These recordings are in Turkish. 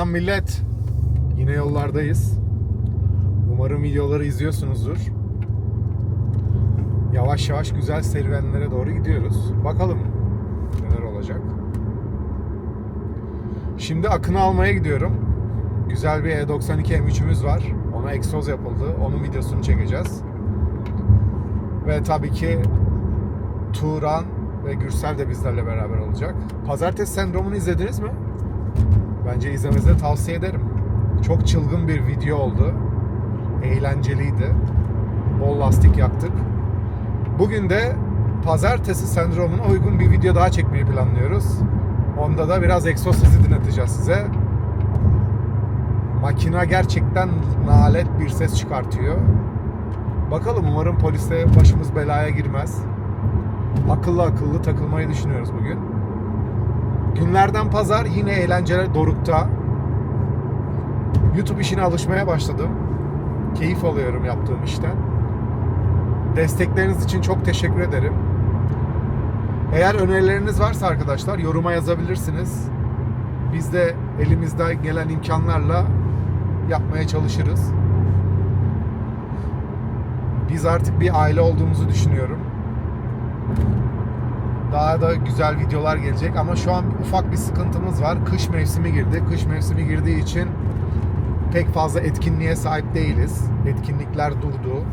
Selam millet. Yine yollardayız. Umarım videoları izliyorsunuzdur. Yavaş yavaş güzel serüvenlere doğru gidiyoruz. Bakalım neler olacak. Şimdi Akın'ı almaya gidiyorum. Güzel bir E E92 M3'ümüz var. Ona egzoz yapıldı. Onun videosunu çekeceğiz. Ve tabii ki Turan ve Gürsel de bizlerle beraber olacak. Pazartesi sendromunu izlediniz mi? Bence izlemenizi tavsiye ederim. Çok çılgın bir video oldu. Eğlenceliydi. Bol lastik yaktık. Bugün de pazartesi sendromuna uygun bir video daha çekmeyi planlıyoruz. Onda da biraz egzoz sesi dinleteceğiz size. Makina gerçekten nalet bir ses çıkartıyor. Bakalım umarım poliste başımız belaya girmez. Akıllı akıllı takılmayı düşünüyoruz bugün. Günlerden pazar yine eğlenceler dorukta. YouTube işine alışmaya başladım. Keyif alıyorum yaptığım işten. Destekleriniz için çok teşekkür ederim. Eğer önerileriniz varsa arkadaşlar yoruma yazabilirsiniz. Biz de elimizden gelen imkanlarla yapmaya çalışırız. Biz artık bir aile olduğumuzu düşünüyorum. Daha da güzel videolar gelecek ama şu an ufak bir sıkıntımız var. Kış mevsimi girdi. Kış mevsimi girdiği için pek fazla etkinliğe sahip değiliz. Etkinlikler durdu.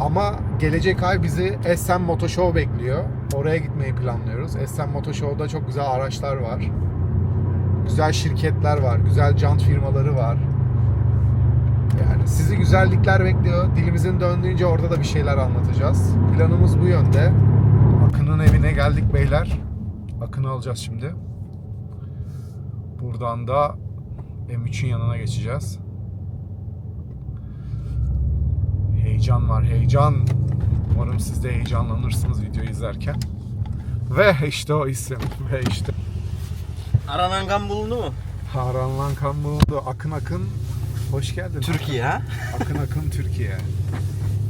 Ama gelecek ay bizi Essen Moto Show bekliyor. Oraya gitmeyi planlıyoruz. Essen Moto Show'da çok güzel araçlar var. Güzel şirketler var. Güzel jant firmaları var. Yani sizi güzellikler bekliyor. Dilimizin döndüğünce orada da bir şeyler anlatacağız. Planımız bu yönde. Akın'ın evine geldik beyler. Akın'ı alacağız şimdi. Buradan da M3'ün yanına geçeceğiz. Heyecan var, heyecan. Umarım siz de heyecanlanırsınız videoyu izlerken. Ve işte o isim. Ve işte Aranan kan bulundu mu? Haranlan kan bulundu. Akın Akın. Hoş geldin. Türkiye ha? Akın Akın Türkiye.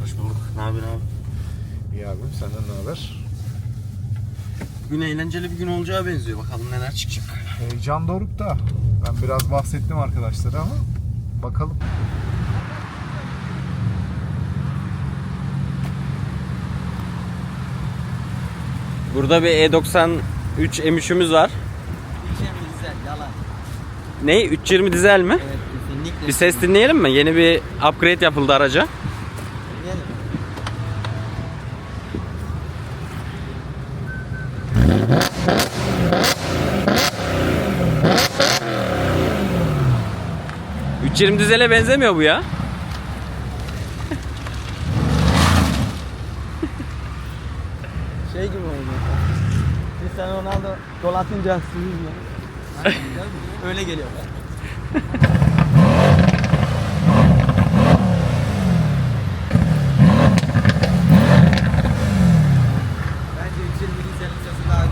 Hoş bulduk. Ne yapıyorsun abi? İyi abim senden ne haber? Bugün eğlenceli bir gün olacağı benziyor. Bakalım neler çıkacak. Heyecan dorukta. Ben biraz bahsettim arkadaşlara ama bakalım. Burada bir E93 M3'ümüz var. güzel yalan. Ne? 320 dizel mi? Evet kesinlikle. Bir ses dinleyelim mi? Yeni bir upgrade yapıldı araca. Hı. 320 dizele benzemiyor bu ya. Şey gibi oldu. Cristiano Ronaldo gol atınca su yüzüyor. Öyle geliyor. Bence 120 dizelin sesi daha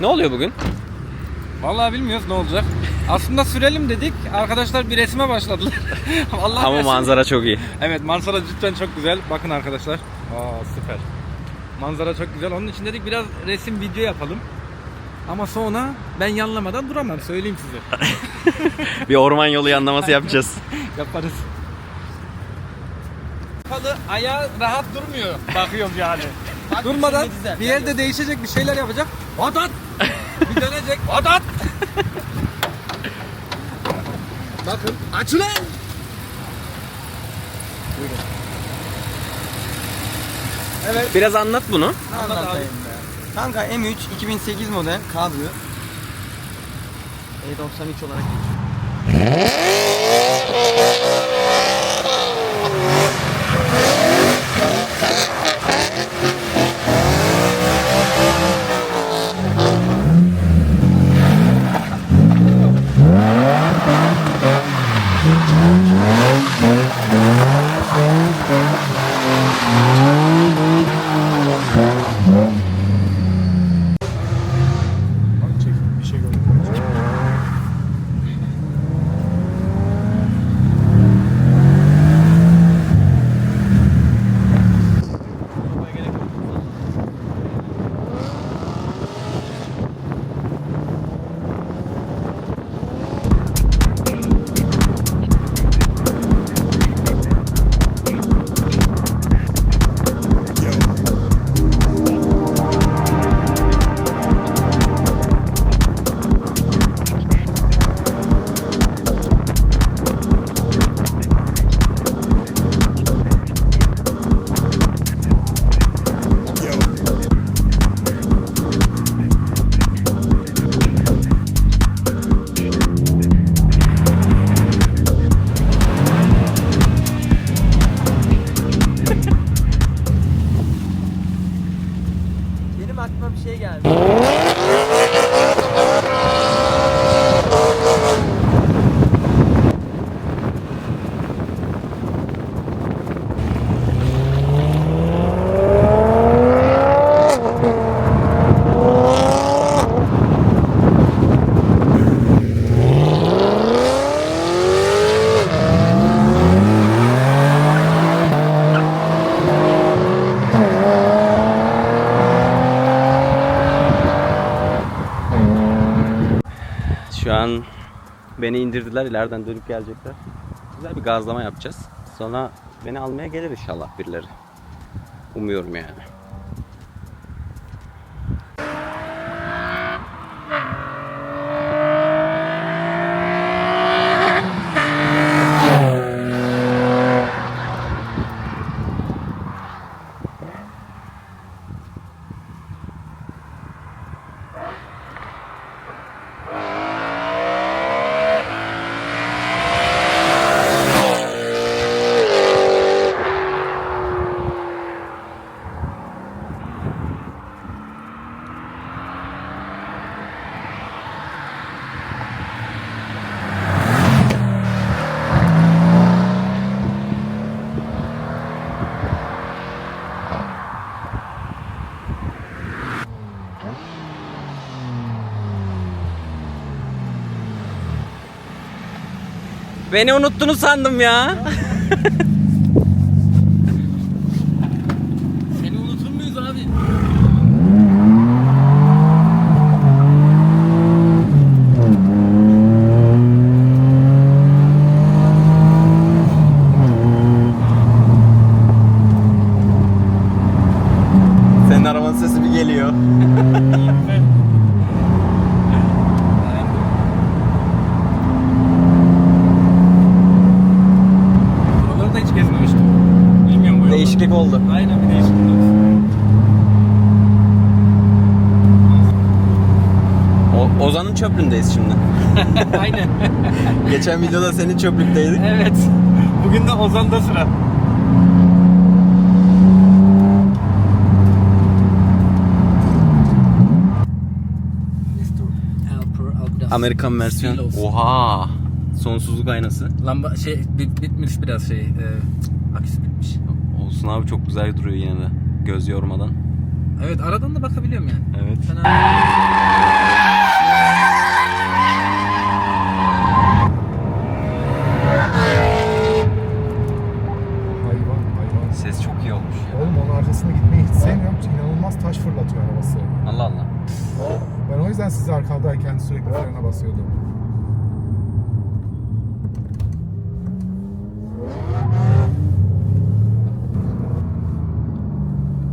Ne oluyor bugün? Vallahi bilmiyoruz ne olacak. Aslında sürelim dedik. Arkadaşlar bir resme başladılar. Allah Ama versin. manzara çok iyi. Evet manzara cidden çok güzel. Bakın arkadaşlar. Aa süper. Manzara çok güzel. Onun için dedik biraz resim video yapalım. Ama sonra ben yanlamadan duramam söyleyeyim size. Bir orman yolu yanlaması yapacağız. Yaparız. Kalı ayağı rahat durmuyor. Bakıyorum yani. Durmadan bir yerde değişecek bir şeyler yapacak. Adat! bir dönecek. Adat! Bakın açılın! Biraz anlat bunu. Anlatayım be. Kanka M3 2008 model kabrio. E93 olarak geçiyor. beni indirdiler. ileriden dönüp gelecekler. Güzel bir gazlama yapacağız. Sonra beni almaya gelir inşallah birileri. Umuyorum yani. Beni unuttunuz sandım ya. Seni unutur muyuz abi? Senin arabanın sesi bir geliyor. Buraları da hiç gezmemiştim. Bilmiyorum bu yolları. Değişiklik oldu. Aynen bir değişiklik oldu. O, Ozan'ın çöplüğündeyiz şimdi. Aynen. Geçen videoda senin çöplükteydik. evet. Bugün de Ozan'da sıra. Amerikan versiyon. Oha. Sonsuzluk aynası. Lamba şey bit, bitmiş biraz şey. E. Olsun abi çok güzel duruyor yine de. Göz yormadan. Evet aradan da bakabiliyorum yani. Evet. Fena. Hayvan hayvan. Ses çok iyi olmuş. Oğlum onun arkasına gitmeyi hiç sevmiyorum. İnanılmaz taş fırlatıyor arabası. Allah Allah. Ben o yüzden sizi arkadayken sürekli frene basıyordum.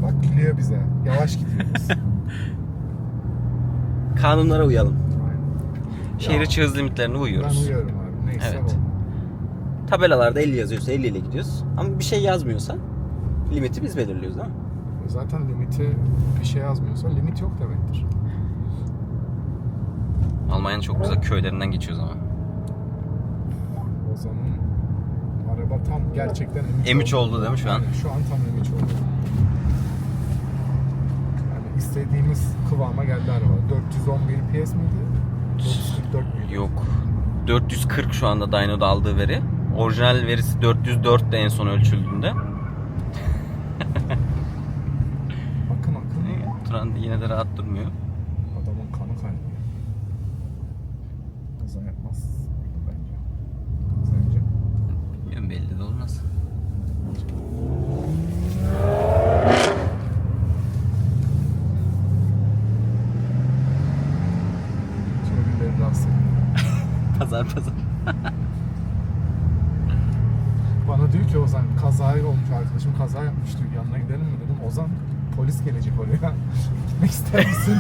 Bak gülüyor bize. Yavaş gidiyoruz. Kanunlara uyalım. Şehir içi hız limitlerine Ben uyuyoruz. uyuyorum abi. Neyse Evet. Tabelalarda 50 yazıyorsa 50 ile gidiyoruz. Ama bir şey yazmıyorsa limiti biz belirliyoruz değil mi? Zaten limiti bir şey yazmıyorsa limit yok demektir. Almanya'nın çok güzel köylerinden geçiyoruz ama. O zaman araba tam gerçekten M3, M3 oldu değil mi şu an? Aynen, şu an tam M3 oldu. İstediğimiz kıvama geldi araba. 411 PS miydi? 444 müydü? Yok. 440 şu anda Dyno'da aldığı veri. Orijinal verisi 404 de en son ölçüldüğünde. Akın akın. Turan yine de rahat durmuyor. Adamın kanı kaynıyor. Kaza yapmaz bence. Sence? Bilmiyorum belli de olmaz. Pazar pazar. Bana diyor ki Ozan kaza olmuş arkadaşım kaza yapmış diyor. Yanına gidelim mi dedim. Ozan polis gelecek oraya. Gitmek ister misin?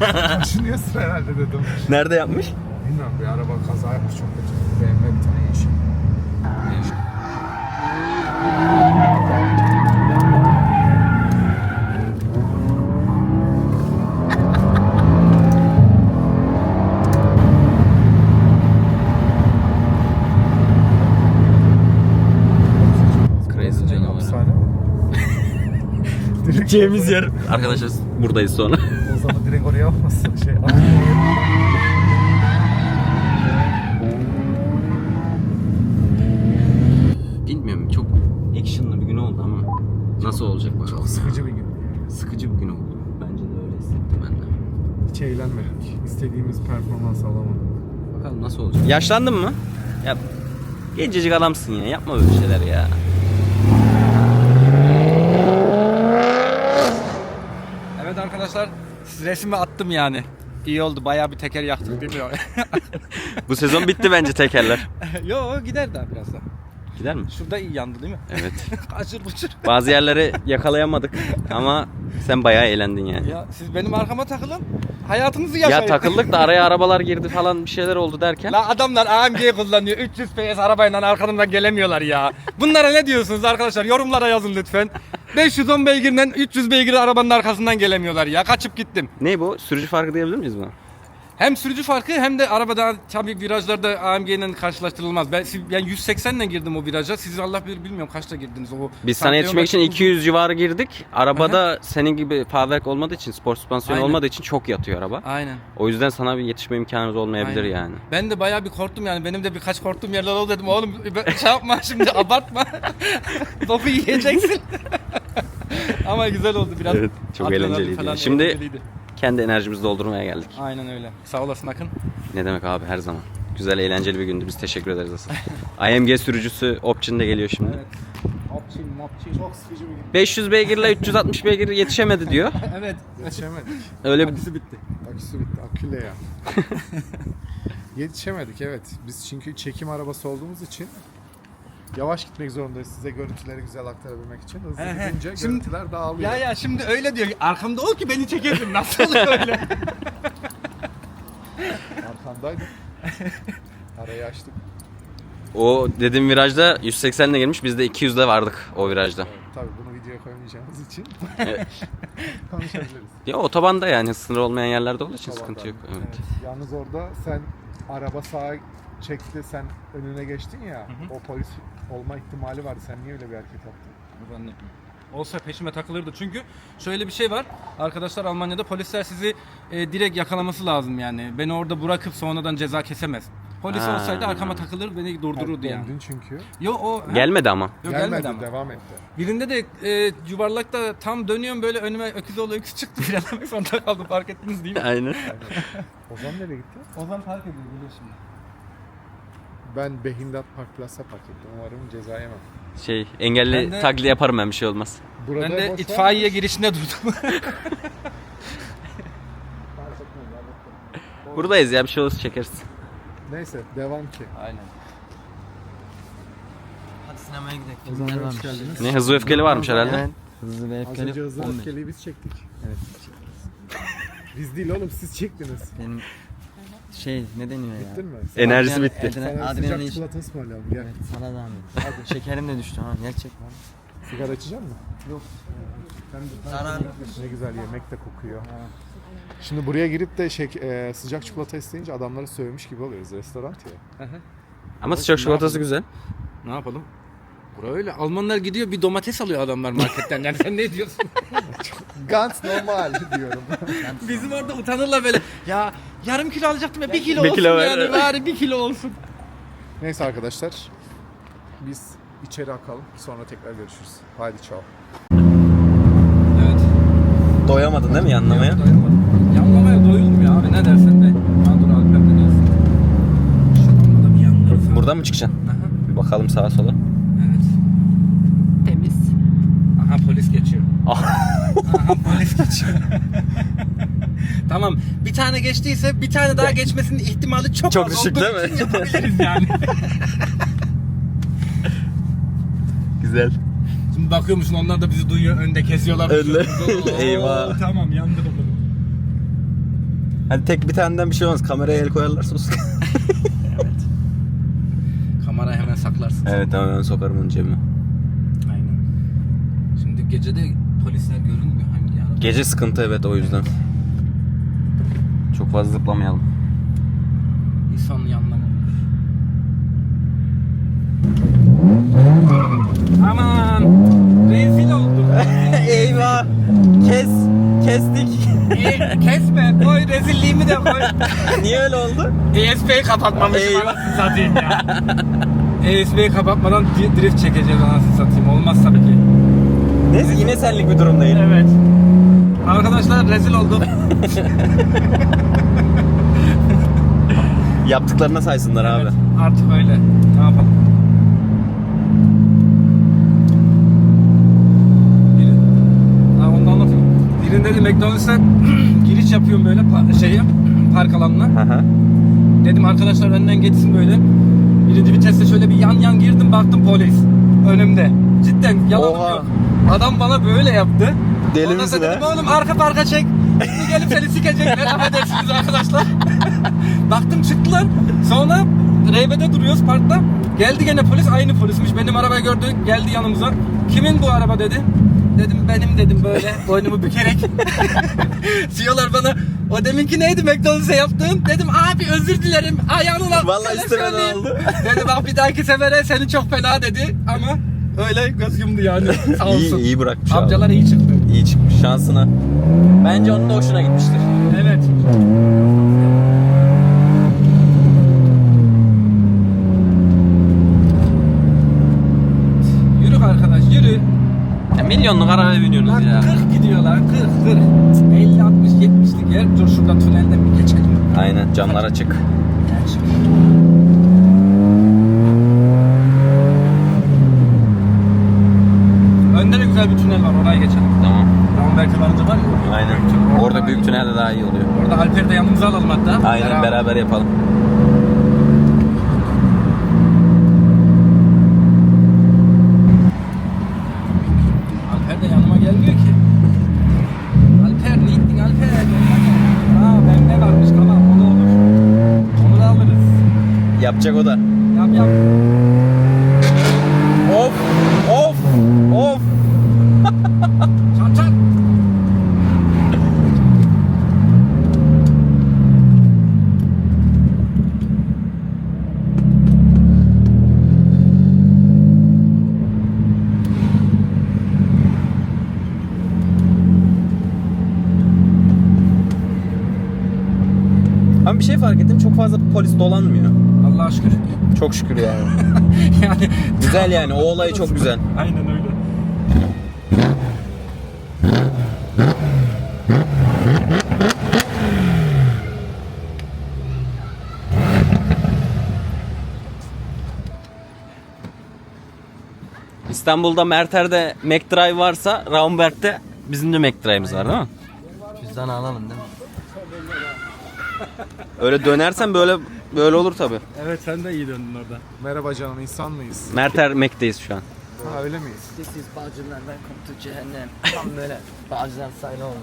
Düşünüyorsun herhalde dedim. Nerede yapmış? Bilmiyorum bir araba kaza yapmış çok kötü. BMW bir tane yeşil. Crazy canavar. Hapishane. Direkt Gideceğimiz yer. Arkadaşlar buradayız sonra. Ozan'ı direkt oraya almasın. Şey, Bilmiyorum çok actionlı bir gün oldu ama nasıl olacak bakalım. çok sıkıcı bir gün. Sıkıcı bir gün oldu. Bence de öyle hissettim ben de. Hiç eğlenmedik. İstediğimiz performans alamadık. Bakalım nasıl olacak. Yaşlandın mı? Ya gencecik adamsın ya. Yapma böyle şeyler ya. Arkadaşlar resmi attım yani. İyi oldu bayağı bir teker yaktık değil mi? Bu sezon bitti bence tekerler. Yo gider daha biraz da. Gider mi? Şurada iyi yandı değil mi? Evet. Kaçır buçur. Bazı yerleri yakalayamadık ama sen bayağı eğlendin yani. Ya siz benim arkama takılın. Hayatınızı yaşayın. Ya takıldık da araya arabalar girdi falan bir şeyler oldu derken. La adamlar AMG kullanıyor. 300 PS arabayla arkamdan gelemiyorlar ya. Bunlara ne diyorsunuz arkadaşlar? Yorumlara yazın lütfen. 510 beygirle 300 beygir arabanın arkasından gelemiyorlar ya. Kaçıp gittim. Ne bu? Sürücü farkı diyebilir miyiz buna? Hem sürücü farkı hem de arabada tabii virajlarda AMG ile karşılaştırılmaz. Ben siz- yani 180 ile girdim o viraja. Siz Allah bilir bilmiyorum kaçta girdiniz o. Biz sana Santiago yetişmek için uzun- 200 civarı girdik. Arabada senin gibi fabrek olmadığı için, spor süspansiyonu Aynen. olmadığı için çok yatıyor araba. Aynen. O yüzden sana bir yetişme imkanımız olmayabilir Aynen. yani. Ben de bayağı bir korktum yani. Benim de birkaç korktuğum yerler oldu dedim. Oğlum ben- şey yapma şimdi abartma. Topu yiyeceksin. Ama güzel oldu biraz. Evet, çok adrenalin eğlenceliydi. falan Şimdi- eğlenceliydi. Kendi enerjimizi doldurmaya geldik. Aynen öyle. Sağ olasın Akın. Ne demek abi her zaman. Güzel eğlenceli bir gündü. Biz teşekkür ederiz asıl. IMG sürücüsü Opçin de geliyor şimdi. Evet. Mopçi, mopçi. Çok sıkıcı bir gün. 500 beygirle 360 beygir yetişemedi diyor. evet. Yetişemedik. Öyle bir Aküsü bitti. Aküsü bitti. Aküle ya. Yetişemedik evet. Biz çünkü çekim arabası olduğumuz için yavaş gitmek zorundayız size görüntüleri güzel aktarabilmek için. Hızlı He he. gidince Şimdi- görüntüler dağılıyor. Ya ya şimdi öyle diyor. Arkamda ol ki beni çekesin. Nasıl oluyor öyle? Arkandaydım. Arayı açtık. o dediğim virajda 180 ile gelmiş. Biz de 200'de vardık o virajda. Tabii bunu videoya koymayacağımız için Evet. konuşabiliriz. Ya otobanda yani sınır olmayan yerlerde olduğu için Otobanda. sıkıntı yok. Evet. Yalnız orada sen araba sağa çekti sen önüne geçtin ya o polis olma ihtimali vardı. Sen niye öyle bir hareket yaptın? Olsa peşime takılırdı. Çünkü şöyle bir şey var. Arkadaşlar Almanya'da polisler sizi e, direkt yakalaması lazım yani. Beni orada bırakıp sonradan ceza kesemez. Polis Ha. olsaydı arkama takılır beni durdururdu Döndün yani. çünkü. Yo o ha? Gelmedi ama. Yo, Gelmedi, gelmedi ama. devam etti. Birinde de e, yuvarlakta tam dönüyorum böyle önüme öküz oğlu öküz çıktı. Frenlemek zorunda kaldım fark ettiniz değil mi? Aynen. Ozan nereye gitti? Ozan fark ediyor biliyor şimdi. Ben Behindat Park Plaza park ettim. Umarım ceza yemem. Şey engelli Ben de- taklidi yaparım ben bir şey olmaz. Burada Ben boş de var itfaiye girişinde durdum. Buradayız ya bir şey olursa çekeriz. Neyse devam ki. Aynen. Hadi sinemaya gidelim. Filmler hoş varmış. geldiniz. Ne hızlı öfkeli varmış herhalde. Evet. Hızlı ve Az önce hızlı 15. öfkeliyi biz çektik. Evet. Biz değil oğlum siz çektiniz. Benim şey ne deniyor ya? Bittin mi? Enerjisi bitti. adrenalin- Sana sıcak çikolata ısmarlayalım gel. Evet sana da abi. Şekerim de düştü ha. Gerçek lan. Sigara içecek misin? Yok. Zarar. Ne güzel yemek de kokuyor. Şimdi buraya girip de şey, e, sıcak çikolata isteyince adamları sövmüş gibi oluyoruz. Restoran ya. Ama sıcak çikolatası güzel. Ne yapalım? Bura öyle. Almanlar gidiyor bir domates alıyor adamlar marketten. Yani sen ne diyorsun? Ganz normal diyorum. Bizim orada utanırlar böyle. Ya yarım kilo alacaktım ya bir kilo Bir olsun kilo ver. yani bari bir kilo olsun. Neyse arkadaşlar. Biz içeri akalım. Sonra tekrar görüşürüz. Haydi çao. Evet. Doyamadın değil mi yanlamaya? Doyamadım. Yanlamaya doyulmuyor ya abi ne dersen de. Ha dur Alper ne diyorsun? Şuradan da bir yanlarız. Buradan mı çıkacaksın? Aha. Bir bakalım sağa sola. Evet. Temiz. Aha polis geçiyor. Ah. Aha geçiyor. tamam. Bir tane geçtiyse bir tane daha geçmesinin ihtimali çok, Çok az düşük olduğu değil mi? için Yapabiliriz yani. Güzel. Şimdi bakıyor musun onlar da bizi duyuyor önde kesiyorlar. Oo, Eyvah. Tamam yandı bakalım. Hani tek bir taneden bir şey olmaz. Kameraya el koyarlarsa o sıkıntı. Kamerayı hemen saklarsın. evet tamam ben sokarım onu cebime. Aynen. Şimdi gece de polisler görünmüyor hangi araba. Gece sıkıntı evet o yüzden. Çok fazla zıplamayalım. İnsan yanlama Aman rezil oldum. Eyvah. Kes. Kestik. E, kesme koy rezilliğimi de koy. Niye öyle oldu? ESP'yi kapatmamışım Eyvah. anasını satayım ya. ESP'yi kapatmadan drift çekeceğiz anasını satayım. Olmaz tabii ki. Neyse yine senlik bir durum değil. Evet. Arkadaşlar rezil oldum. Yaptıklarına saysınlar abi. Artık öyle. Ne yapalım? Biri... Ha, onu da anlatayım. Birinde de McDonald's'a giriş yapıyorum böyle pa- şeye, park alanına. Hı. Dedim arkadaşlar önden geçsin böyle. Birinci viteste şöyle bir yan yan girdim baktım polis. Önümde. Cidden yalan Oha. yok. Adam bana böyle yaptı. Ondan misin sonra dedim oğlum arka parka çek. Şimdi gelip seni sikecekler. Affedersiniz arkadaşlar. Baktım çıktılar. Sonra Reybe'de duruyoruz parkta. Geldi gene polis aynı polismiş. Benim arabayı gördü geldi yanımıza. Kimin bu araba dedi. Dedim benim dedim böyle boynumu bükerek. Diyorlar bana o deminki neydi McDonald's'a yaptığın? Dedim abi özür dilerim ayağını al. Vallahi istemeden söyleyeyim." oldu. Dedi bak bir dahaki sefere seni çok fena dedi ama öyle göz yumdu yani. Sağ İyi, olsun. iyi bırakmış abi. Amcalar iyi çıktı. İyi çıkmış şansına. Bence onun da hoşuna gitmiştir. Evet. Yürü arkadaş yürü. Ya milyonluk arabaya biniyorsunuz Lan ya. 40 gidiyorlar 40 40. 50 60 70'lik yer. Dur şurada tünelden bir geçelim. Aynen camlar açık. Geç. Önde de güzel bir tünel var oraya geçelim. Tamam. Tamam belki varınca var ya. Aynen. Orada büyük tünelde daha iyi oluyor. Orada Alper'i de yanımıza alalım hatta. Aynen beraber yapalım. Alper de yanıma gelmiyor ki. Alper ne Alper? Aa bende varmış tamam o da olur. Onu da alırız. Yapacak o da. Yap yap. Şey fark ettim çok fazla polis dolanmıyor. Allah'a şükür. Çok şükür yani. yani güzel yani o olay çok güzel. aynen öyle. İstanbul'da Merter'de McDrive varsa Raumberg'de bizim de McDrive'miz var değil mi? Cüzdanı alalım değil mi? Öyle dönersen böyle böyle olur tabi. Evet sen de iyi döndün orada. Merhaba canım insan mıyız? Merter Mac'deyiz şu an. Ha öyle miyiz? This is Bağcılar welcome to cehennem. Tam böyle Bağcılar sayılı oldu.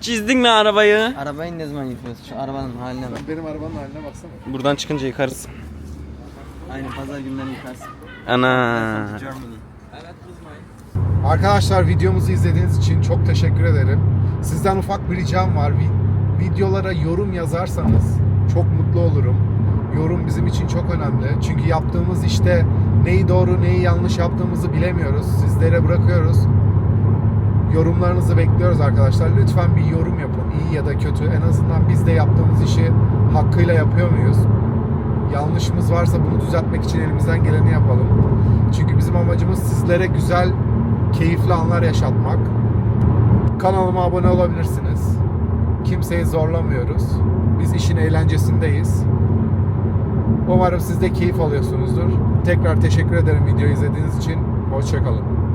Çizdin mi arabayı? Arabayı ne zaman yıkıyorsun? Şu arabanın haline bak. Benim arabanın haline baksana. Buradan çıkınca yıkarız. Aynı pazar günleri yıkarsın. Ana. Germany. Arkadaşlar videomuzu izlediğiniz için çok teşekkür ederim. Sizden ufak bir ricam var. Vi- Videolara yorum yazarsanız çok mutlu olurum. Yorum bizim için çok önemli. Çünkü yaptığımız işte neyi doğru neyi yanlış yaptığımızı bilemiyoruz. Sizlere bırakıyoruz. Yorumlarınızı bekliyoruz arkadaşlar. Lütfen bir yorum yapın. iyi ya da kötü. En azından biz de yaptığımız işi hakkıyla yapıyor muyuz? Yanlışımız varsa bunu düzeltmek için elimizden geleni yapalım. Çünkü bizim amacımız sizlere güzel, keyifli anlar yaşatmak. Kanalıma abone olabilirsiniz. Kimseyi zorlamıyoruz. Biz işin eğlencesindeyiz. Umarım siz de keyif alıyorsunuzdur. Tekrar teşekkür ederim videoyu izlediğiniz için. Hoşçakalın.